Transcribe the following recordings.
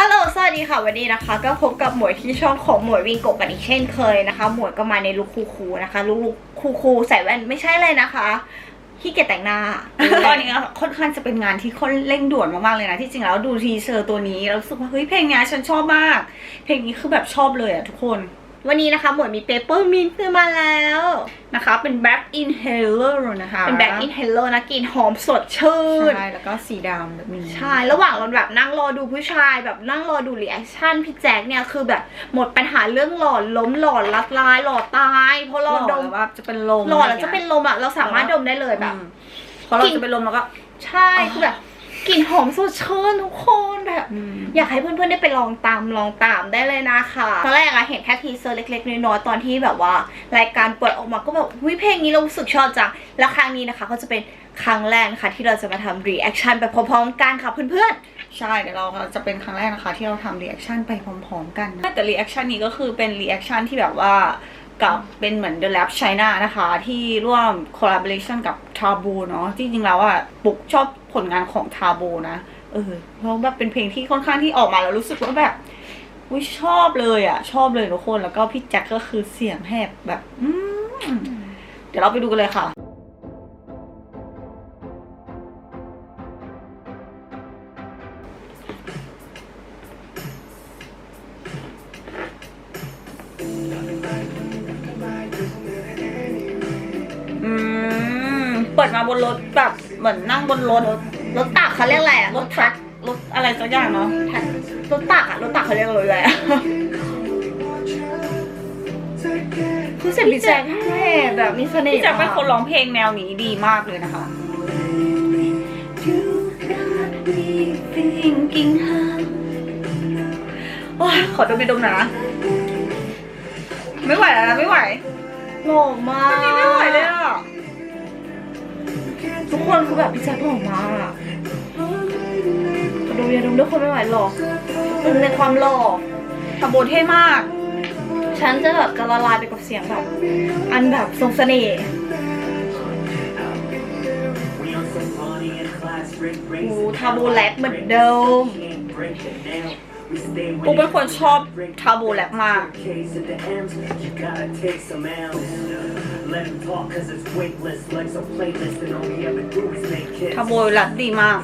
ฮัลโหล สวัสดีค่ะ วันนี้นะคะ ก็พบกับหมวยที่ช่องของหมวยวิงโกะกันอีกเช่นเคยนะคะ หมวยก็มาในลุคคูลๆนะคะลุคคูลๆใส่แว่นไม่ใช่เลยนะคะขี้เกียจแต่งหน้า ตอนนี้ค่อนข้างจะเป็นงานที่คนเร่งด่วนมากๆเลยนะ ที่จริงแล้วดูทีเซอร์ตัวนี้แล้วรู้สึกว่าเฮ้ยเพลงเนี้ยฉันชอบมาก เพลงนี้คือแบบชอบเลยอะทุกคน วันนี้นะคะหมวยมีเปเปอร์มินต์ขึ้นมาแล้วนะคะ เป็น Black Inhaler นะคะ เป็นแบ็กอินเฮลโลนะกลิ่นหอมสดชื่น ใช่ แล้วก็สีดำแบบนี้ ใช่ ระหว่างเราแบบนั่งรอดูผู้ชาย แบบนั่งรอดูรีแอคชั่นพี่แจ็คเนี่ย คือแบบหมดปัญหาเรื่องหลอนล้มหลอนลัดลายหลอดตาย เพราะหล่เราอดมแบบว่าจะเป็นลมหลอนแล้วจะเป็นลมอะเราสามารถดมได้เลยแบบอืมพอเราจะเป็นลมแล้วก็ ใช่คือแบบ กลิ่นหอมสดชื่นทุกคนแบบอืมอยากให้เพื่อนๆได้ไปลองตามลองตามได้เลยนะคะตอนแรกอะเห็นแค่ทีเซอร์เล็กๆน้อยๆตอนที่แบบว่า รายการเปิดออกมาก็แบบวิเพลงนี้เรารู้สึกชอบจังแล้วครั้งนี้นะคะ ก็จะเป็นครั้งแรกนะคะที่เราจะมาทำรีแอคชั่นไปพร้อมๆกันค่ะเพื่อนใช่เดี๋ยวเราจะเป็นครั้งแรกนะคะ ที่เราทำรีแอคชั่นไปพร้อมๆ กันนะแต่รีแอคชั่นนี้ก็คือเป็นรีแอคชั่นที่แบบว่า กับเป็นเหมือน The Lab China นะคะ ที่ร่วม collaboration กับ t a b o เนาะจริงๆแล้วอะปุกชอบผลงานของ t a b o นะ เออเพราะแบบเป็นเพลงที่ค่อนข้างที่ออกมาแล้วรู้สึกว่าแบบอุ้ยชอบเลยอะชอบเลยทุกคนแล้วก็พี่แจ็คก็คือเสียงแหบแบบ อืมเดี๋ยวเราไปดูกันเลยค่ะ มเปิดมาบนรถแบบเหมือนนั่งบนรถๆรถตักเขาเรียกอะไรอะรถทรัครถอะไรสักอย่างเนาะรถตักอะรถตักเขาเรียกรถอะไรอะคือเสียงพี่แจ็คแม่แบบมีเสน่ห์พี่แจ็คเป็นมากคนร้องเพลงแนวนี้ดีมากเลยนะคะโอ้ยขอดมไปดมหน่อยนะไม่ไหวแล้วนะไม่ไหวหล่อมากนี่ไม่ไหวเลยอะ ทุกคนคือแบบพี่แจ็คหล่อมากอะดมยาดมด้วยคนไม่ไหวหรอกตึงในความหล่อทำโบเท่มาก ฉันจะแบบจะละลายไปกับเสียงแบบ อันแบบทรงเสน่ห์โอ้ทาโบแรปเหมือนเดิม กูเป็นคนชอบทาบูแรปมาก ทาบูแรปดีมาก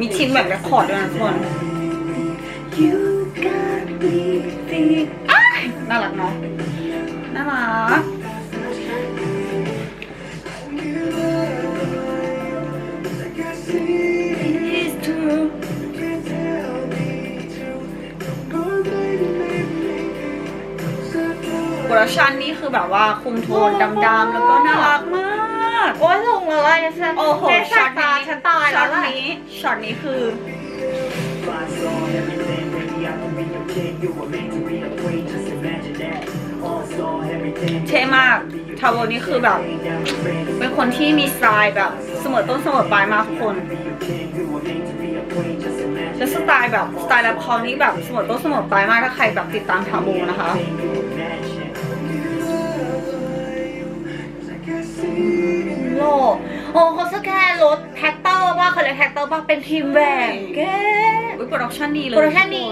มีทีมแบบเรคคอร์ดด้วยนะทุกคนอ้ายน่ารักเนาะ รดักชันนี่คือแบบว่าคุมโทนดำๆแล้วก็น่ารักมาก โอ้ยลงเลยเนี่ยฉันโอ้โหแม่ช็อสายตตานี้ฉันตายช็แล้อวตแหละนี้ช็อตนี้คือ เท่มากทาวเวอร์นี่คือแบบ เป็นคนที่มีสไตล์แบบเสมอต้นเสมอปลายมากทุกคนและสไตล์แบบสไตล์แรปเขานี่แบบเสมอต้นเสมอปลายมากถ้าใครแบบติดตามทาบูนะคะโโอ้เขาสแกนรถแท็กเตอร์ว่าเขาเรียกแท็กเตอร์ว่าเป็นทีมแหวกแกอุ้ยโปรดักชันดีเลยโปรดักชั่นดี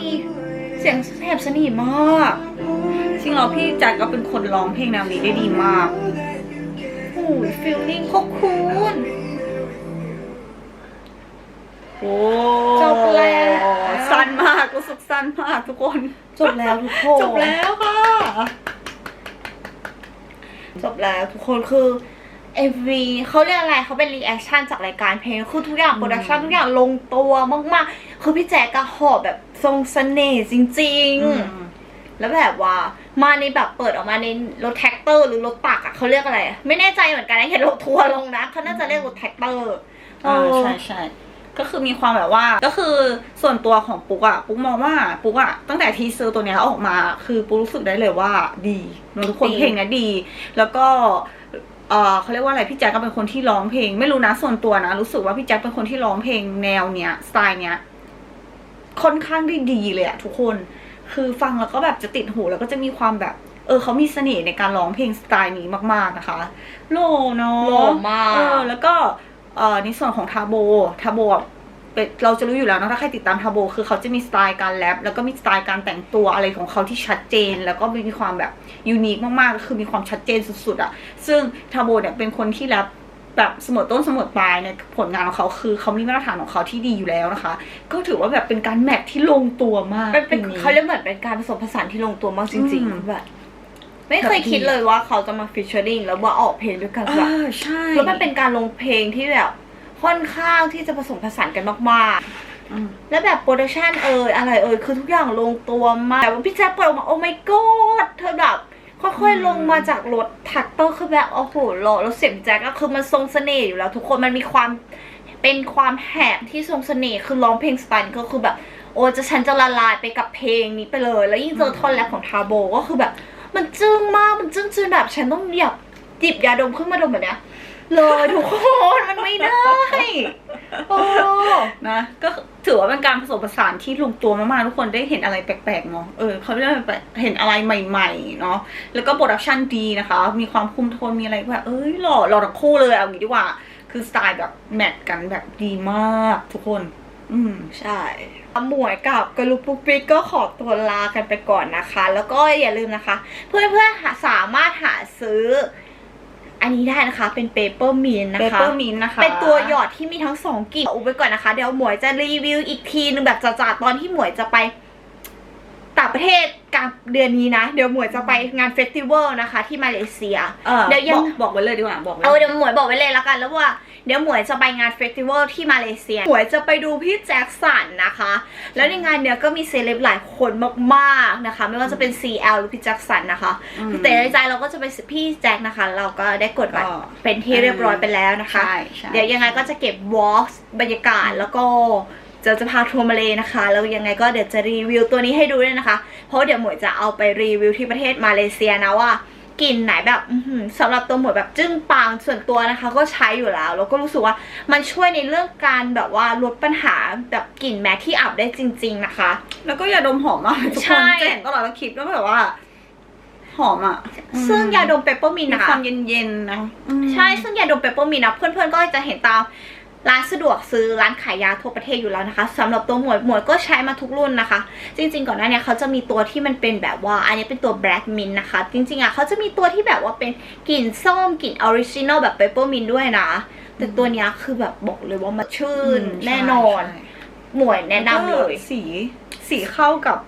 เสียงแหบสนิทมากจริงๆแล้วพี่แจ็คก็เป็นคนร้องเพลงแนวนี้ได้ดีมากโอ้ยฟิลลิ่งโคตรคูลโอ้จบแล้วสั้นมากรู้สึกสั้นมากทุกคน จบแล้วทุกคนจบแล้วค่ะ จบแล้วทุกคนคือ MV เขาเรียกอะไรเขาเป็นรีแอคชั่นจากรายการเพลงคือทุกอย่างโปรดักชันทุกอย่างลงตัวมากๆ คือพี่แจ๊กก็หอบแบบทรงเสน่ห์จริง ๆ แล้วแบบว่ามาในแบบเปิดออกมาในรถแท็กเตอร์ หรือรถตักอะเขาเรียกอะไรอะไม่แน่ใจเหมือนกันนะเห็นรถทัวร์ลงนะเขาน่าจะเรียกรถแท็กเตอร์อ่าใช่ใช่ก็คือมีความแบบว่าก็คือส่วนตัวของปุ๊กอะปุ๊กมองว่าปุ๊กอะตั้งแต่ทีเซอร์ตัวเนี้ยออกมา คือปุ๊กรู้สึกได้เลยว่าดีเราทุกคนดีเพลงเนี้ยดี แล้วก็ เออเขาเรียกว่าอะไรพี่แจ๊คก็เป็นคนที่ร้องเพลง ไม่รู้นะส่วนตัวนะ รู้สึกว่าพี่แจ๊คเป็นคนที่ร้องเพลงแนวเนี้ยสไตล์เนี้ยค่อนข้างได้ดีเลยอะทุกคน คือฟังแล้วก็แบบจะติดหูแล้วก็จะมีความแบบ เออเขามีเสน่ห์ในการร้องเพลงสไตล์นี้มาก ๆนะคะโลเนาะหล่อมากเออแล้วก็เอ่อในส่วนของทาโบทาโบอะ เป็นเราจะรู้อยู่แล้วเนอะถ้าใครติดตามทาโบ คือเขาจะมีสไตล์การแรปแล้วก็มีสไตล์การแต่งตัวอะไรของเขาที่ชัดเจน แล้วก็มีความแบบยูนิคมากๆคือมีความชัดเจนสุดๆอะซึ่งทาโบเนี่ยเป็นคนที่แรปแบบเสมอต้นเสมอปลายในผลงานของเขาคือเขามีมาตรฐานของเขาที่ดีอยู่แล้วนะคะ ก็ถือว่าแบบเป็นการแมทที่ลงตัวมากเป็นเป็นพลงเขาเรียกเหมือนเป็นการผสมผสานที่ลงตัวมากจริงอืมๆแบบไม่เคยคิดเลยว่าเขาจะมาฟิชเชอริงแล้วว่าออกเพลงด้วยกันแบบอ่าใช่แล้วมันเป็นการลงเพลงที่แบบ ค่อนข้างที่จะผสมผสานกันมากอืมๆแล้วแบบโปรดักชันเอ่ยอะไรเอ่ยคือทุกอย่างลงตัวมากแต่ว่าพี่แจ๊คเปิดออกมาโอ้ my god เธอแบบค่อยๆลงมาจากรถแท็กเตอร์คือแบบโอ้โหหล่อแล้วเสียงแจ๊คก็คือมันทรงเสน่ห์อยู่แล้ว ทุกคนมันมีความเป็นความแหบที่ทรงเสน่ห์คือร้องเพลงสไตล์นี้ก็คือแบบโอ้จะฉันจะละลายไปกับเพลงนี้ไปเลย แล้วยิ่งเจอท่อนแรปของทาโบก็คือแบบ มันจึ้งมากมันจึ้งจนแบบฉันต้องอยากจิบยาดมขึ้นมาดมแบบเนี้ย เลยทุกคนมันไม่ได้โอ้นะ ก็ถือว่าเป็นการผสมผสานที่ลงตัวมากๆทุกคนได้เห็นอะไรแปลกๆเนาะเออเขาได้เห็นอะไรใหม่ๆเนาะแล้วก็โปรดักชันดีนะคะ มีความคุมโทนมีอะไรแบบเอ้ยหล่อหล่อทั้งคู่เลยเอางี้ดีกว่า คือสไตล์แบบแมทกันแบบดีมากทุกคน อืมใช่หมวยกับกระลุกปุ๊กปิ๊กก็ขอตัวลากันไปก่อนนะคะ แล้วก็อย่าลืมนะคะ เพื่อนๆหาสามารถหาซื้อ อันนี้ได้นะคะเป็นเปเปอร์มินนะเปคะเปอร์มินนะคะ เป็นตัวหยอดที่มีทั้งสองกลิ่นอุบไว้ก่อนนะคะ เดี๋ยวหมวยจะรีวิวอีกทีนึงแบบจ่าๆตอนที่หมวยจะไป ต่างประเทศกลางเดือนนี้นะ เดี๋ยวหมวยจะไปงานเฟสติวัลนะคะ ที่มาเลเซีย เออเดี๋ยวยัง บอกบอกไว้เลยดีกว่าบอกไว้เอาเดี๋ยวหมวยบอกไว้เลยละกัน แล้วว่าเดี๋ยวหมวยจะไปงานเฟสติวัลที่มาเลเซีย หมวยจะไปดูพี่แจ็คสันนะคะ แล้วในงานเนี้ยก็มีเซเลบหลายคนมากๆนะคะ ไม่ว่าจะเป็น CL หรือพี่แจ็คสันนะคะอืมแต่ในใจเราก็จะไปพี่แจ็คนะคะ เราก็ได้กดบัตรก็เป็นที่เรียบร้อยไปแล้วนะคะ ใช่ใช่ เดี๋ยวยังไงก็จะเก็บวอล์กบรรยากาศแล้วก็ จะจะพาทัวร์มาเลยนะคะ แล้วยังไงก็เดี๋ยวจะรีวิวตัวนี้ให้ดูด้วยนะคะ เพราะเดี๋ยวหมวยจะเอาไปรีวิวที่ประเทศมาเลเซียนะว่ากลิ่นไหนแบบอื้อหือสำหรับตัวหมวยแบบจึ้งปังส่วนตัวนะคะ ก็ใช้อยู่แล้ว แล้วก็รู้สึกว่ามันช่วยในเรื่องการแบบว่าลดปัญหาแบบกลิ่นแม้ที่อับได้จริง ๆนะคะ แล้วก็ยาดมหอมมากเลยทุกใช่คนจะเห็นตลอดแล้วคลิปแล้วแบบว่าหอมอะ ซึ่งยาดมเปปเปอร์มินมีนะคะความเย็นๆนะอืมใช่ ซึ่งยาดมเปปเปอร์มินต์นะเพื่อนๆก็จะเห็นตาม ร้านสะดวกซื้อร้านขายยาทั่วประเทศอยู่แล้วนะคะสำหรับตัวหมวยหมวยก็ใช้มาทุกรุ่นนะคะ จริง ๆ ก่อนหน้าเนี้เขาจะมีตัวที่มันเป็นแบบว่า อันนี้เป็นตัว black mint นะคะ จริง ๆอะเขาจะมีตัวที่แบบว่าเป็นกลิ่นส้มกลิ่นออริจินอลแบบเปปเปอร์มินต์ด้วยนะ แต่ตัวเนี้ยคือแบบบอกเลยว่ามันชื่นอืมแน่นอนใช่หมวยแนะนำเลยแวก็สีสีเข้ากับ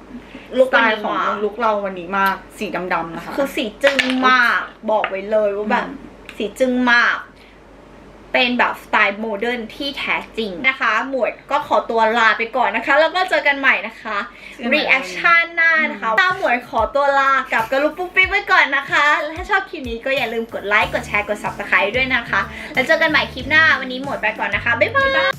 ลุคสไตวันล์นี้ของมากลุคเราวันนี้มาก สีดำๆนะคะ คือสีจึ้งมากบอกไว้เลยว่าแบบอืมสีจึ้งมาก เป็นแบบสไตล์โมเดิร์นที่แท้จริงนะคะ หมวดก็ขอตัวลาไปก่อนนะคะ แล้วก็เจอกันใหม่นะคะรีแอคชั่นหน้านะคะตาหมวยขอตัวลากับกระลุกปุ๊บปิ๊บไว้ก่อนนะคะและถ้าชอบคลิปนี้ก็อย่าลืมกดไลค์กดแชร์กด subscribe ด้วยนะคะ แล้วเจอกันใหม่คลิปหน้าวันนี้หมวยไปก่อนนะคะบ๊ายบาย